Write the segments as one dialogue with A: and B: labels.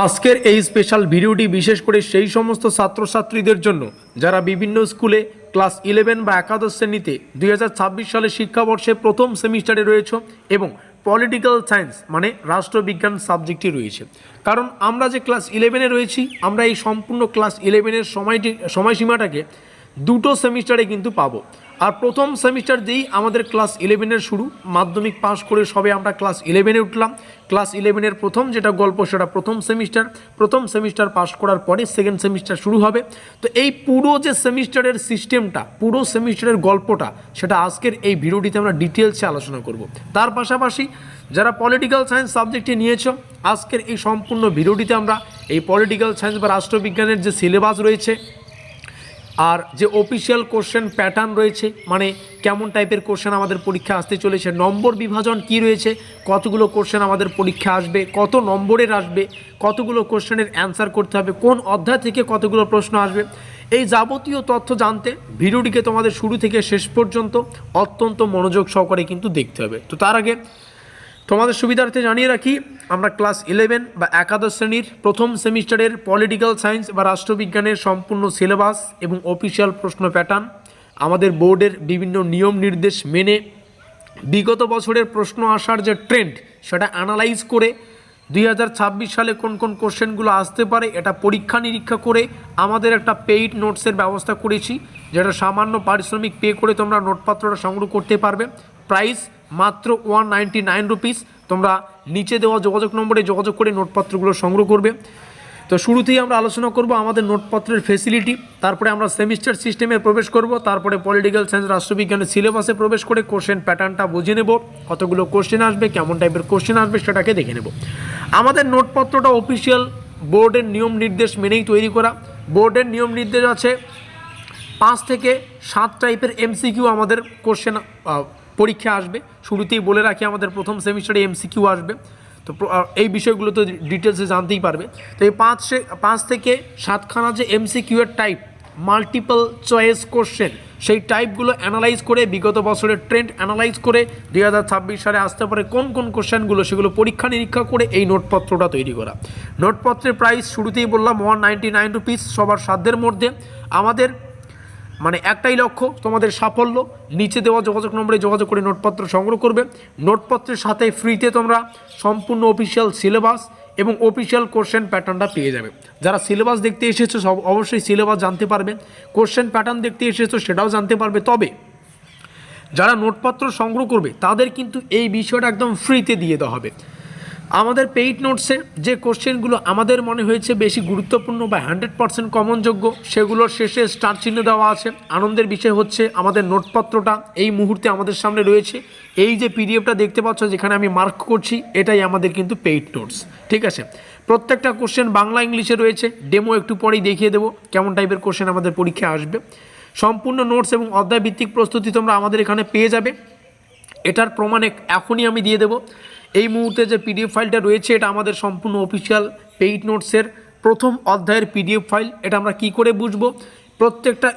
A: আজকের এই স্পেশাল ভিডিওটি বিশেষ করে সেই সমস্ত ছাত্রছাত্রীদের জন্য, যারা বিভিন্ন স্কুলে ক্লাস ইলেভেন বা একাদশ শ্রেণীতে দুই সালে শিক্ষাবর্ষে প্রথম সেমিস্টারে রয়েছে এবং পলিটিক্যাল সায়েন্স মানে রাষ্ট্রবিজ্ঞান সাবজেক্টটি রয়েছে। কারণ আমরা যে ক্লাস ইলেভেনে রয়েছি, আমরা এই সম্পূর্ণ ক্লাস ইলেভেনের সময়টি, সময়সীমাটাকে দুটো সেমিস্টারে কিন্তু পাবো। আর প্রথম সেমিস্টার দিয়েই আমাদের ক্লাস ইলেভেনের শুরু। মাধ্যমিক পাস করে সবে আমরা ক্লাস ইলেভেনে উঠলাম। ক্লাস ইলেভেনের প্রথম যেটা গল্প, সেটা প্রথম সেমিস্টার প্রথম সেমিস্টার পাস করার পরে সেকেন্ড সেমিস্টার শুরু হবে। তো এই পুরো যে সেমিস্টারের সিস্টেমটা পুরো সেমিস্টারের গল্পটা, সেটা আজকের এই ভিডিওটিতে আমরা ডিটেলসে আলোচনা করব। তার পাশাপাশি যারা পলিটিক্যাল সায়েন্স সাবজেক্টটি নিয়েছ, আজকের এই সম্পূর্ণ ভিডিওটিতে আমরা এই পলিটিক্যাল সায়েন্স বা রাষ্ট্রবিজ্ঞানের যে সিলেবাস রয়েছে আর যে অফিসিয়াল কোশ্চেন প্যাটার্ন রয়েছে মানে কেমন টাইপের কোশ্চেন আমাদের পরীক্ষা আসতে চলেছে, নম্বর বিভাজন কি রয়েছে, কতগুলো কোশ্চেন আমাদের পরীক্ষা আসবে, কত নম্বরের আসবে, কতগুলো কোশ্চেনের অ্যান্সার করতে হবে, কোন অধ্যায় থেকে কতগুলো প্রশ্ন আসবে, এই যাবতীয় তথ্য জানতে ভিডিওটিকে তোমাদের শুরু থেকে শেষ পর্যন্ত অত্যন্ত মনোযোগ সহকারে কিন্তু দেখতে হবে। তো তার আগে তোমাদের সুবিধার্থে জানিয়ে রাখি আমরা ক্লাস ইলেভেন বা একাদশ শ্রেণির প্রথম সেমিস্টারের পলিটিক্যাল সায়েন্স বা রাষ্ট্রবিজ্ঞানের সম্পূর্ণ সিলেবাস এবং অফিসিয়াল প্রশ্ন প্যাটার্ন আমাদের বোর্ডের বিভিন্ন নিয়ম নির্দেশ মেনে বিগত বছরের প্রশ্ন আসার যে ট্রেন্ড সেটা অ্যানালাইজ করে দুই হাজার ছাব্বিশ সালে কোন কোন কোশ্চেনগুলো আসতে পারে এটা পরীক্ষা নিরীক্ষা করে আমাদের একটা পেইড নোটসের ব্যবস্থা করেছি, যেটা সামান্য পারিশ্রমিক পে করে তোমরা নোটপত্রটা সংগ্রহ করতে পারবে। প্রাইস মাত্র ওয়ান নাইনটি নাইন রুপিস তোমরা নিচে দেওয়া যোগাযোগ নম্বরে যোগাযোগ করে নোটপত্রগুলো সংগ্রহ করবে। তো শুরুতেই আমরা আলোচনা করব আমাদের নোটপত্রের ফেসিলিটি তারপরে আমরা সেমিস্টার সিস্টেমে প্রবেশ করব, তারপরে পলিটিক্যাল সায়েন্স রাষ্ট্রবিজ্ঞানের সিলেবাসে প্রবেশ করে কোশ্চেন প্যাটার্নটা বুঝে নেব, কতগুলো কোশ্চেন আসবে, কেমন টাইপের কোশ্চেন আসবে সেটাকে দেখে নেব। আমাদের নোটপত্রটা অফিসিয়াল বোর্ডের নিয়ম নির্দেশ মেনেই তৈরি করা। বোর্ডের নিয়ম নির্দেশ আছে, পাঁচ থেকে সাত টাইপের এমসিকিউ আমাদের কোশ্চেন পরীক্ষা আসবে। শুরুতেই বলে রাখি আমাদের প্রথম সেমিস্টারে এমসিকিউ আসবে। তো এই বিষয়গুলো তো ডিটেলসে জানতেই পারবে। তো এই পাঁচ পাঁচ থেকে সাতখানা যে এমসিকিউ এর টাইপ মাল্টিপল চয়েস কোশ্চেন সেই টাইপগুলো অ্যানালাইজ করে, বিগত বছরের ট্রেন্ড অ্যানালাইজ করে, দুই হাজার ছাব্বিশ সালে আসতে পারে কোন কোন কোশ্চেনগুলো সেগুলো পরীক্ষা নিরীক্ষা করে এই নোটপত্রটা তৈরি করা। নোটপত্রের প্রাইস শুরুতেই বললাম ওয়ান নাইনটি নাইন রুপিস সবার সাধ্যের মধ্যে। আমাদের মানে একটাই লক্ষ্য, তোমাদের সাফল্য, নিচে দেওয়া যোগাযোগ নম্বরে যোগাযোগ করে নোটপত্র সংগ্রহ করবে। নোটপত্রের সাথে ফ্রিতে তোমরা সম্পূর্ণ অফিসিয়াল সিলেবাস এবং অফিসিয়াল কোশ্চেন প্যাটার্নটা পেয়ে যাবে। যারা সিলেবাস দেখতে এসেছ, সব অবশ্যই সিলেবাস জানতে পারবে। কোশ্চেন প্যাটার্ন দেখতে এসেছ, সেটাও জানতে পারবে। তবে, যারা নোটপত্র সংগ্রহ করবে, তাদের কিন্তু এই বিষয়টা একদম ফ্রিতে দিয়ে দেওয়া হবে। আমাদের পেইড নোটসে যে কোশ্চেনগুলো আমাদের মনে হয়েছে বেশি গুরুত্বপূর্ণ বা হান্ড্রেড পার্সেন্ট কমনযোগ্য সেগুলোর শেষে স্টার চিহ্ন দেওয়া আছে। আনন্দের বিষয় হচ্ছে আমাদের নোটপত্রটা এই মুহূর্তে আমাদের সামনে রয়েছে। এই যে পিডিএফটা দেখতে পাচ্ছ, যেখানে আমি মার্ক করছি, এটাই আমাদের কিন্তু পেইড নোটস ঠিক আছে? প্রত্যেকটা কোশ্চেন বাংলা ইংলিশে রয়েছে। ডেমো একটু পরেই দেখিয়ে দেবো কেমন টাইপের কোশ্চেন আমাদের পরীক্ষায় আসবে। সম্পূর্ণ নোটস এবং অধ্যায় ভিত্তিক প্রস্তুতি তোমরা আমাদের এখানে পেয়ে যাবে। এটার প্রমাণে এখনই আমি দিয়ে দেবো। এই মুহূর্তে যে পিডিএফ ফাইলটা রয়েছে, এটা আমাদের সম্পূর্ণ অফিসিয়াল পেইড নোটসের প্রথম অধ্যায়ের পিডিএফ ফাইল। এটা আমরা কি করে বুঝব? প্রত্যেকটা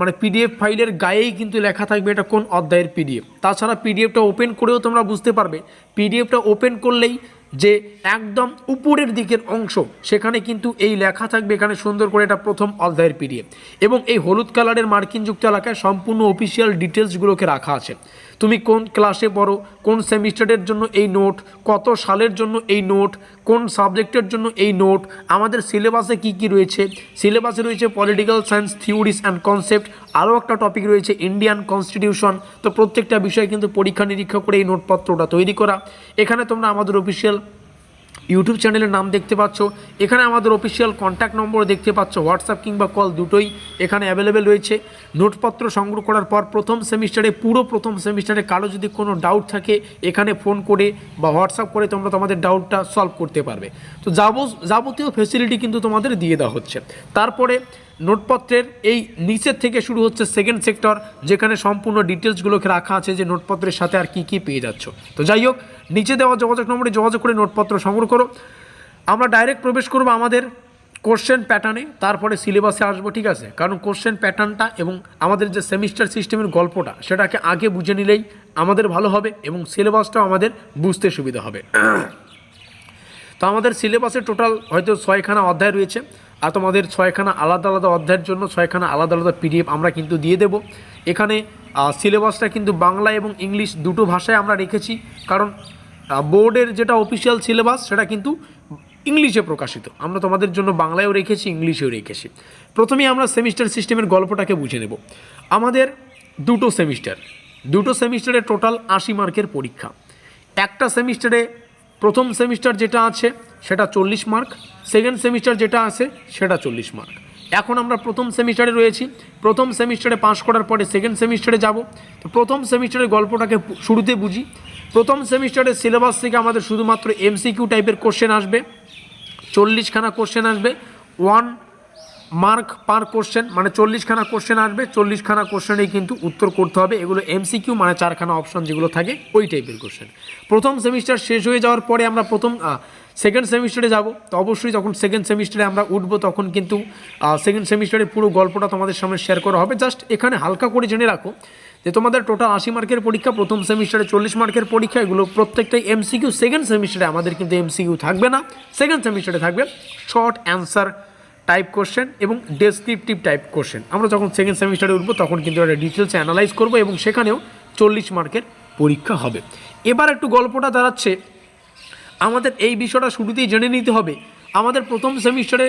A: মানে পিডিএফ ফাইলের গায়েই কিন্তু লেখা থাকবে এটা কোন অধ্যায়ের পিডিএফ তাছাড়া পিডিএফটা ওপেন করেও তোমরা বুঝতে পারবে পিডিএফটা ওপেন করলেই যে একদম উপরের দিকের অংশ, সেখানে কিন্তু এই লেখা থাকবে, এখানে সুন্দর করে এটা প্রথম অধ্যায়ের পিডিএফ এবং এই হলুদ কালারের মার্কিনযুক্ত এলাকায় সম্পূর্ণ অফিসিয়াল ডিটেলসগুলোকে রাখা আছে। তুমি কোন ক্লাসে পড়ো, কোন সেমিস্টারের জন্য এই নোট কত সালের জন্য এই নোট কোন সাবজেক্টের জন্য এই নোট আমাদের সিলেবাসে কি কি রয়েছে? সিলেবাসে রয়েছে political science theories and concept আরও একটা টপিক রয়েছে ইন্ডিয়ান কনস্টিটিউশন তো প্রত্যেকটা বিষয় কিন্তু পরীক্ষা নিরীক্ষা করে এই নোটপত্রটা তৈরি করা। এখানে তোমরা আমাদের অফিসিয়াল ইউটিউব চ্যানেলের নাম দেখতে পাচ্ছ। এখানে আমাদের অফিসিয়াল কন্ট্যাক্ট নম্বর দেখতে পাচ্ছ। হোয়াটসঅ্যাপ কিংবা কল দুটোই এখানে অ্যাভেলেবেল রয়েছে। নোটপত্র সংগ্রহ করার পর প্রথম সেমিস্টারে পুরো প্রথম সেমিস্টারে কারও যদি কোনো ডাউট থাকে, এখানে ফোন করে বা হোয়াটসঅ্যাপ করে তোমরা তোমাদের ডাউটটা সলভ করতে পারবে। তো যাব যাবতীয় ফেসিলিটি কিন্তু তোমাদের দিয়ে দেওয়া হচ্ছে। তারপরে নোটপত্রের এই নিচের থেকে শুরু হচ্ছে সেকেন্ড সেক্টর যেখানে সম্পূর্ণ ডিটেলসগুলোকে রাখা আছে যে নোটপত্রের সাথে আর কি কি পেয়ে যাচ্ছ। তো যাই হোক, নিচে দেওয়া যোগাযোগ নম্বরে যোগাযোগ করে নোটপত্র সংগ্রহ করো। আমরা ডাইরেক্ট প্রবেশ করব আমাদের কোশ্চেন প্যাটার্নে তারপরে সিলেবাসে আসব, ঠিক আছে? কারণ কোশ্চেন প্যাটার্নটা এবং আমাদের যে সেমিস্টার সিস্টেমের গল্পটা, সেটাকে আগে বুঝে নিলেই আমাদের ভালো হবে এবং সিলেবাসটাও আমাদের বুঝতে সুবিধা হবে। তো আমাদের সিলেবাসে টোটাল হয়তো ছয়খানা অধ্যায় রয়েছে। আর তোমাদের ছয়খানা আলাদা আলাদা অধ্যায়ের জন্য ছয়খানা আলাদা আলাদা পিডিএফ আমরা কিন্তু দিয়ে দেব। এখানে সিলেবাসটা কিন্তু বাংলা এবং ইংলিশ দুটো ভাষায় আমরা রেখেছি। কারণ বোর্ডের যেটা অফিসিয়াল সিলেবাস সেটা কিন্তু ইংলিশে প্রকাশিত। আমরা তোমাদের জন্য বাংলায়ও রেখেছি, ইংলিশেও রেখেছি। প্রথমেই আমরা সেমিস্টার সিস্টেমের গল্পটাকে বুঝে নেব। আমাদের দুটো সেমিস্টার। দুটো সেমিস্টারে টোটাল আশি মার্কের পরীক্ষা। একটা সেমিস্টারে প্রথম সেমিস্টার যেটা আছে, সেটা চল্লিশ মার্ক। সেকেন্ড সেমিস্টার যেটা আছে, সেটা চল্লিশ মার্ক। এখন আমরা প্রথম সেমিস্টারে রয়েছি। প্রথম সেমিস্টারে পাস করার পরে সেকেন্ড সেমিস্টারে যাব। তো প্রথম সেমিস্টারের গল্পটাকে শুরুতে বুঝি। প্রথম সেমিস্টারের সিলেবাস থেকে আমাদের শুধুমাত্র এমসিকিউ টাইপের কোশ্চেন আসবে। চল্লিশখানা কোশ্চেন আসবে। ওয়ান মার্ক পার কোশ্চেন মানে চল্লিশখানা কোশ্চেন আসবে, চল্লিশখানা কোশ্চেনেই কিন্তু উত্তর করতে হবে। এগুলো এমসিকিউ মানে চারখানা অপশন যেগুলো থাকে, ওই টাইপের কোশ্চেন প্রথম সেমিস্টার শেষ হয়ে যাওয়ার পরে আমরা প্রথম সেকেন্ড সেমিস্টারে যাব। তো অবশ্যই যখন সেকেন্ড সেমিস্টারে আমরা উঠবো, তখন কিন্তু সেকেন্ড সেমিস্টারের পুরো গল্পটা তোমাদের সামনে শেয়ার করা হবে। জাস্ট এখানে হালকা করে জেনে রাখো যে তোমাদের টোটাল আশি মার্কের পরীক্ষা, প্রথম সেমিস্টারে চল্লিশ মার্কের পরীক্ষা, এগুলো প্রত্যেকটাই এমসিকিউ সেকেন্ড সেমিস্টারে আমাদের কিন্তু এমসিকিউ থাকবে না। সেকেন্ড সেমিস্টারে থাকবে শর্ট অ্যান্সার টাইপ কোশ্চেন এবং ডেসক্রিপটিভ টাইপ কোশ্চেন আমরা যখন সেকেন্ড সেমিস্টারে উঠবো, তখন কিন্তু একটা ডিটেলসে অ্যানালাইজ করব এবং সেখানেও চল্লিশ মার্কের পরীক্ষা হবে। এবার একটু গল্পটা দাঁড়াচ্ছে, আমাদের এই বিষয়টা শুরুতেই জেনে নিতে হবে, আমাদের প্রথম সেমিস্টারে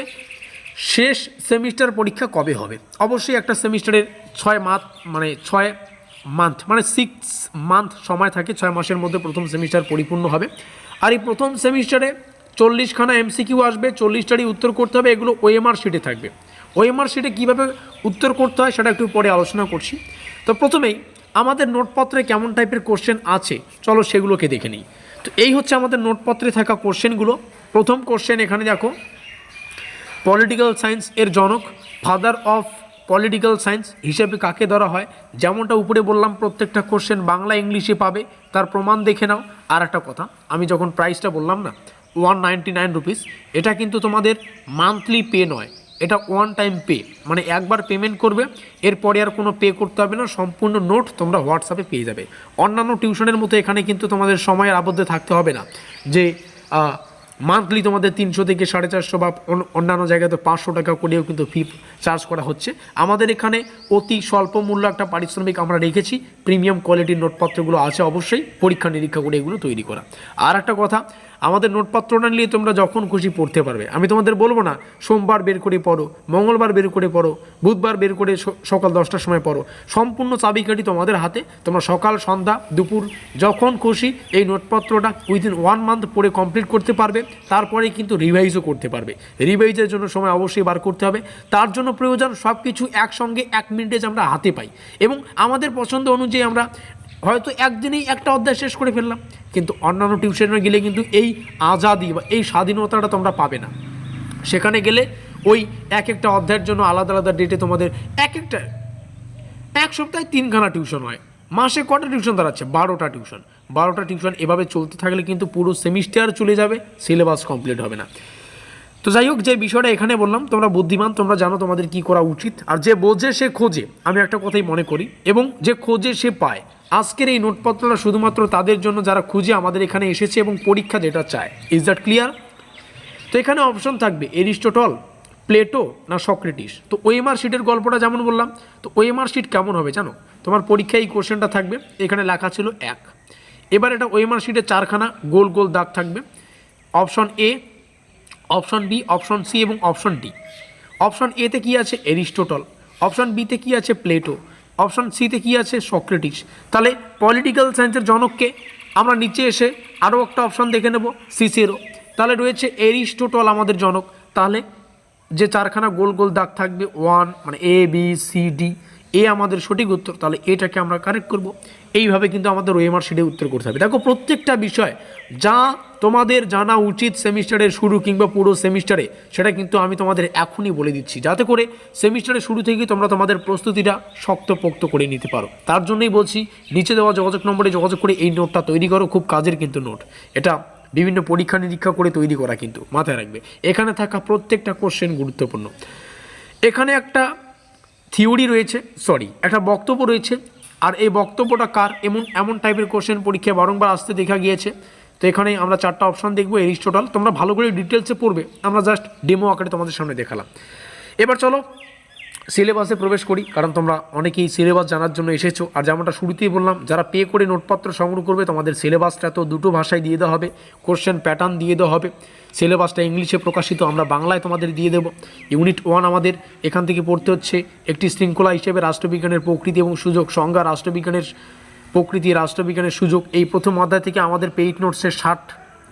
A: শেষ সেমিস্টার পরীক্ষা কবে হবে? অবশ্যই একটা সেমিস্টারের ছয় মাস মানে ছয় মান্থ মানে সিক্স মান্থ সময় থাকে, ছয় মাসের মধ্যে প্রথম সেমিস্টার পরিপূর্ণ হবে। আর এই প্রথম সেমিস্টারে চল্লিশখানা এমসিকিউ আসবে, চল্লিশটারই উত্তর করতে হবে, এগুলো ওএমআর শিটে থাকবে। ওএমআর শিটে কীভাবে উত্তর করতে হয় সেটা একটু পরে আলোচনা করছি। তো প্রথমেই, আমাদের নোটপত্রে কেমন টাইপের কোশ্চেন আছে, চলো সেগুলোকে দেখে নিই। তো এই হচ্ছে আমাদের নোটপত্রে থাকা কোশ্চেনগুলো প্রথম কোশ্চেন এখানে দেখো পলিটিক্যাল সায়েন্স এর জনক ফাদার অফ পলিটিক্যাল সায়েন্স হিসেবে কাকে ধরা হয়? যেমনটা উপরে বললাম, প্রত্যেকটা কোশ্চেন বাংলা, ইংলিশে পাবে, তার প্রমাণ দেখে নাও। আর একটা কথা, আমি যখন প্রাইসটা বললাম না ওয়ান নাইনটি নাইন রুপিস এটা কিন্তু তোমাদের মান্থলি পে নয়। এটা ওয়ান টাইম পে মানে একবার পেমেন্ট করবে, এরপরে আর কোনো পে করতে হবে না। সম্পূর্ণ নোট তোমরা হোয়াটসঅ্যাপে পেয়ে যাবে। অন্যান্য টিউশনের মতো এখানে কিন্তু তোমাদের সময়ের আবদ্ধ থাকতে হবে না। যে মান্থলি তোমাদের তিনশো থেকে সাড়ে চারশো বা অন্য- অন্যান্য জায়গায় তো পাঁচশো টাকা করেও কিন্তু ফি চার্জ করা হচ্ছে। আমাদের এখানে অতি স্বল্প মূল্য একটা পারিশ্রমিক আমরা রেখেছি। প্রিমিয়াম কোয়ালিটির নোটপত্রগুলো আছে অবশ্যই। পরীক্ষা নিরীক্ষা করে এগুলো তৈরি করা। আর একটা কথা আমাদের নোটপত্রটা নিয়ে তোমরা যখন খুশি পড়তে পারবে। আমি তোমাদের বলব না, সোমবার বের করে পড়ো, মঙ্গলবার বের করে পড়ো, বুধবার বের করে সকাল দশটার সময় পড়ো। সম্পূর্ণ চাবিকাঠি তোমাদের হাতে, তোমরা সকাল, সন্ধ্যা, দুপুর যখন খুশি এই নোটপত্রটা উইদিন ওয়ান মান্থ পড়ে কমপ্লিট করতে পারবে তারপরে কিন্তু রিভাইজও করতে পারবে। রিভাইজের জন্য সময় অবশ্যই বার করতে হবে। তার জন্য প্রয়োজন সব কিছু একসঙ্গে এক মিনিটে যে আমরা হাতে পাই। এবং আমাদের পছন্দ অনুযায়ী আমরা হয়তো একদিনেই একটা অধ্যায় শেষ করে ফেললাম। কিন্তু অন্যান্য টিউশনে গেলে কিন্তু এই আজাদি বা এই স্বাধীনতাটা তোমরা পাবে না। সেখানে গেলে ওই এক একটা অধ্যায়ের জন্য আলাদা আলাদা ডেটে তোমাদের এক একটা এক সপ্তাহে তিনখানা টিউশন হয়। মাসে কটা টিউশন দাঁড়াচ্ছে? বারোটা টিউশন বারোটা টিউশন এভাবে চলতে থাকলে কিন্তু পুরো সেমিস্টার চলে যাবে সিলেবাস কমপ্লিট হবে না। তো যাই হোক, যে বিষয়টা এখানে বললাম, তোমরা বুদ্ধিমান, তোমরা জানো তোমাদের কি করা উচিত। আর যে বোঝে সে খোঁজে। আমি একটা কথাই মনে করি, এবং যে খোঁজে সে পায়। আজকের এই নোটপত্রটা শুধুমাত্র তাদের জন্য যারা খুঁজে আমাদের এখানে এসেছে এবং পরীক্ষা যেটা চায়। ইজ দ্যাট ক্লিয়ার তো এখানে অপশন থাকবে এরিস্টোটল প্লেটো না সক্রেটিস তো ওএমআর শিটের গল্পটা যেমন বললাম, তো ওএমআর শিট কেমন হবে জানো? তোমার পরীক্ষায় এই কোশ্চেনটা থাকবে, এখানে লেখা ছিল এক। এবার এটা ওএমআর শিটে চারখানা গোল গোল দাগ থাকবে। Option A option B option C এবং অপশন ডি অপশন এতে কি আছে? এরিস্টোটল অপশন বিতে কি আছে? প্লেটো অপশন সিতে কি আছে? সক্রেটিস। তাহলে পলিটিক্যাল সায়েন্সের জনককে আমরা নিচে এসে আরও একটা অপশন দেখে নেব, সিসেরো। তাহলে রয়েছে এরিস্টোটল আমাদের জনক। তাহলে যে চারখানা গোল গোল দাগ থাকবে ওয়ান মানে এ বি সি ডি এ আমাদের সঠিক উত্তর। তাহলে এটাকে আমরা কারেক্ট করব। এইভাবে কিন্তু আমাদের ওএমআর শিটে উত্তর করতে হবে। দেখো, প্রত্যেকটা বিষয় যা তোমাদের জানা উচিত সেমিস্টারের শুরু কিংবা পুরো সেমিস্টারে, সেটা কিন্তু আমি তোমাদের এখনই বলে দিচ্ছি। যাতে করে সেমিস্টারের শুরু থেকেই তোমরা তোমাদের প্রস্তুতিটা শক্তপোক্ত করে নিতে পারো। তার জন্যই বলছি, নিচে দেওয়া যোগাযোগ নম্বরে যোগাযোগ করে এই নোটটা তৈরি করো, খুব কাজের কিন্তু নোট। এটা বিভিন্ন পরীক্ষা নিরীক্ষা করে তৈরি করা কিন্তু, মাথায় রাখবে। এখানে থাকা প্রত্যেকটা কোশ্চেন গুরুত্বপূর্ণ। এখানে একটা থিওরি রয়েছে সরি একটা বক্তব্য রয়েছে আর এই বক্তব্যটা কার? এমন এমন টাইপের কোশ্চেন পরীক্ষায় বারংবার আসতে দেখা গিয়েছে। তো এখানে আমরা চারটা অপশান দেখব এরিস্টোটাল তোমরা ভালো করে ডিটেলসে পড়বে। আমরা জাস্ট ডেমো আকারে তোমাদের সামনে দেখালাম। এবার চলো সিলেবাসে প্রবেশ করি, কারণ তোমরা অনেকেই সিলেবাস জানার জন্য এসেছ। আর যেমনটা শুরুতেই বললাম, যারা পে করে নোটপত্র সংগ্রহ করবে, তোমাদের সিলেবাসটা তো দুটো ভাষায় দিয়ে দেওয়া হবে কোশ্চেন প্যাটার্ন দিয়ে দেওয়া হবে। সিলেবাসটা ইংলিশে প্রকাশিত, আমরা বাংলায় তোমাদের দিয়ে দেবো। ইউনিট ওয়ান আমাদের, এখান থেকে পড়তে হচ্ছে একটি শৃঙ্খলা হিসেবে রাষ্ট্রবিজ্ঞানের প্রকৃতি এবং সুযোগ, সংজ্ঞা রাষ্ট্রবিজ্ঞানের প্রকৃতি, রাষ্ট্রবিজ্ঞানের সুযোগ। এই প্রথম অধ্যায় থেকে আমাদের পেইড নোটসের ষাট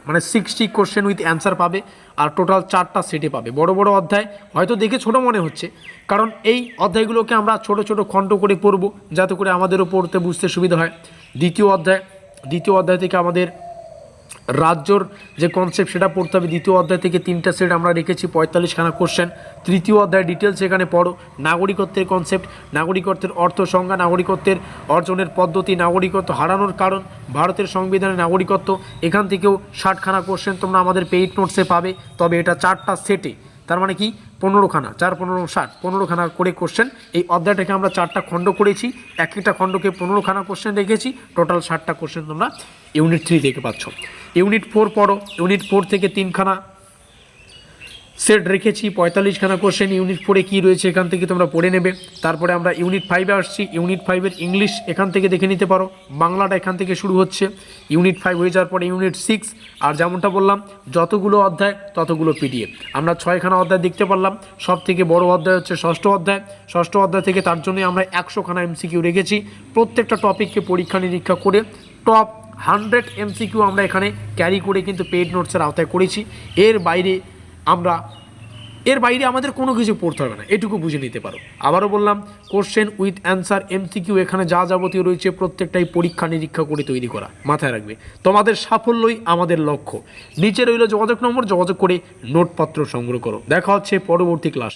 A: মানে সিক্সটি কোশ্চেন উইথ অ্যান্সার পাবে আর টোটাল চারটা সেটে পাবে। বড় বড় অধ্যায় হয়তো দেখে ছোট মনে হচ্ছে। কারণ এই অধ্যায়গুলোকে আমরা ছোট ছোট খণ্ড করে পড়ব, যাতে করে আমাদেরও পড়তে বুঝতে সুবিধা হয়। দ্বিতীয় অধ্যায় দ্বিতীয় অধ্যায় থেকে আমাদের রাজ্যর যে কনসেপ্ট সেটা পড়তে হবে। দ্বিতীয় অধ্যায় থেকে তিনটা সেট আমরা রেখেছি, পঁয়তাল্লিশখানা কোশ্চেন তৃতীয় অধ্যায় ডিটেলস এখানে পড়ো। নাগরিকত্বের কনসেপ্ট নাগরিকত্বের অর্থ সংজ্ঞা নাগরিকত্বের অর্জনের পদ্ধতি, নাগরিকত্ব হারানোর কারণ, ভারতের সংবিধানে নাগরিকত্ব। এখান থেকেও ষাটখানা কোশ্চেন তোমরা আমাদের পেইড নোটসে পাবে। তবে এটা চারটা সেটে তার মানে কি? পনেরোখানা, চার পনেরো, ষাট, পনেরোখানা করে কোশ্চেন এই অধ্যায়টাকে আমরা চারটা খণ্ড করেছি এক একটা খণ্ডকে পনেরোখানা কোশ্চেন রেখেছি টোটাল ষাটটা কোশ্চেন তোমরা ইউনিট থ্রি দেখে পাচ্ছ। ইউনিট ফোর পড়ো ইউনিট ফোর থেকে তিনখানা সেট রেখেছি, পঁয়তাল্লিশখানা কোশ্চেন ইউনিট ফোরে কী রয়েছে এখান থেকে তোমরা পড়ে নেবে। তারপরে আমরা ইউনিট ফাইভে আসছি ইউনিট ফাইভের ইংলিশ এখান থেকে দেখে নিতে পারো। বাংলাটা এখান থেকে শুরু হচ্ছে ইউনিট ফাইভ হয়ে যাওয়ার পরে ইউনিট সিক্স আর যেমনটা বললাম, যতগুলো অধ্যায়, ততগুলো পিডিএফ আমরা ছয়খানা অধ্যায় দেখতে পারলাম সব থেকে বড় অধ্যায় হচ্ছে ষষ্ঠ অধ্যায়। ষষ্ঠ অধ্যায় থেকে তার জন্যই আমরা একশোখানা এমসিকিউ রেখেছি। প্রত্যেকটা টপিককে পরীক্ষা নিরীক্ষা করে টপ হান্ড্রেড এমসিকিউ আমরা এখানে ক্যারি করে কিন্তু পেড নোটসের আওতায় করেছি। এর বাইরে আমরা এর বাইরে আমাদের কোনো কিছু পড়তে হবে না। এটুকু বুঝে নিতে পারো। আবারও বললাম কোশ্চেন উইথ অ্যান্সার এমসিকিউ এখানে যা যাবতীয় রয়েছে, প্রত্যেকটাই পরীক্ষা নিরীক্ষা করে তৈরি করা। মাথায় রাখবে, তোমাদের সাফল্যই আমাদের লক্ষ্য। নিচে রইল যোগাযোগ নম্বর, যোগাযোগ করে নোটপত্র সংগ্রহ করো। দেখা হচ্ছে পরবর্তী ক্লাস